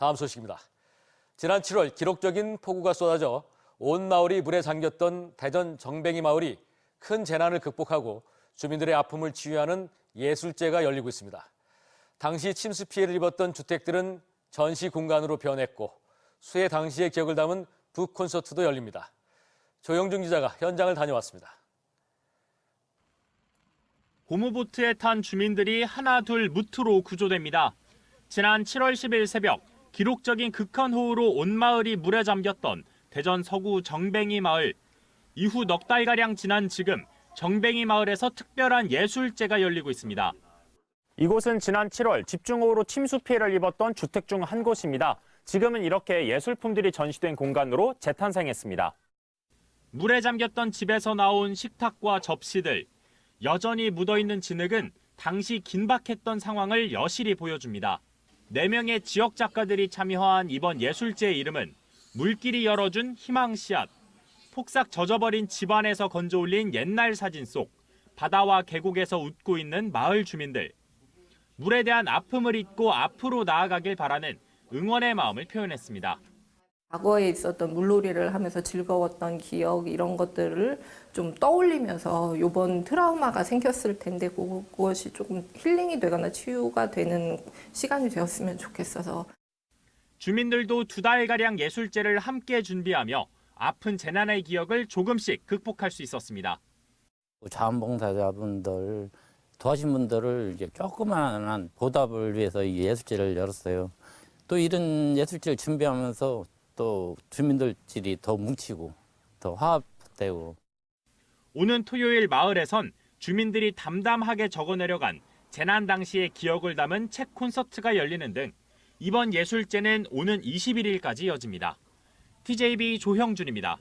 다음 소식입니다. 지난 7월 기록적인 폭우가 쏟아져 온 마을이 물에 잠겼던 대전 정뱅이 마을이 큰 재난을 극복하고 주민들의 아픔을 치유하는 예술제가 열리고 있습니다. 당시 침수 피해를 입었던 주택들은 전시 공간으로 변했고 수해 당시의 기억을 담은 북 콘서트도 열립니다. 조영준 기자가 현장을 다녀왔습니다. 고무보트에 탄 주민들이 하나 둘 무트로 구조됩니다. 지난 7월 10일 새벽 기록적인 극한 호우로 온 마을이 물에 잠겼던 대전 서구 정뱅이 마을. 이후 넉 달가량 지난 지금 정뱅이 마을에서 특별한 예술제가 열리고 있습니다. 이곳은 지난 7월 집중호우로 침수 피해를 입었던 주택 중 한 곳입니다. 지금은 이렇게 예술품들이 전시된 공간으로 재탄생했습니다. 물에 잠겼던 집에서 나온 식탁과 접시들, 여전히 묻어있는 진흙은 당시 긴박했던 상황을 여실히 보여줍니다. 4명의 지역 작가들이 참여한 이번 예술제의 이름은 물길이 열어준 희망 씨앗. 폭삭 젖어버린 집안에서 건져 올린 옛날 사진 속 바다와 계곡에서 웃고 있는 마을 주민들. 물에 대한 아픔을 잊고 앞으로 나아가길 바라는 응원의 마음을 표현했습니다. 과거에 있었던 물놀이를 하면서 즐거웠던 기억 이런 것들을 좀 떠올리면서 이번 트라우마가 생겼을 텐데 그- 그것이 조금 힐링이 되거나 치유가 되는 시간이 되었으면 좋겠어서 주민들도 두 달가량 예술제를 함께 준비하며 아픈 재난의 기억을 조금씩 극복할 수 있었습니다. 자원봉사자분들 도와신 분들을 이제 조그마한 보답을 위해서 이 예술제를 열었어요. 또 이런 예술제를 준비하면서 또 주민들끼리 더 뭉치고 더 화합되고 오는 토요일 마을에선 주민들이 담담하게 적어내려간 재난 당시의 기억을 담은 책 콘서트가 열리는 등 이번 예술제는 오는 21일까지 이어집니다. TJB 조형준입니다.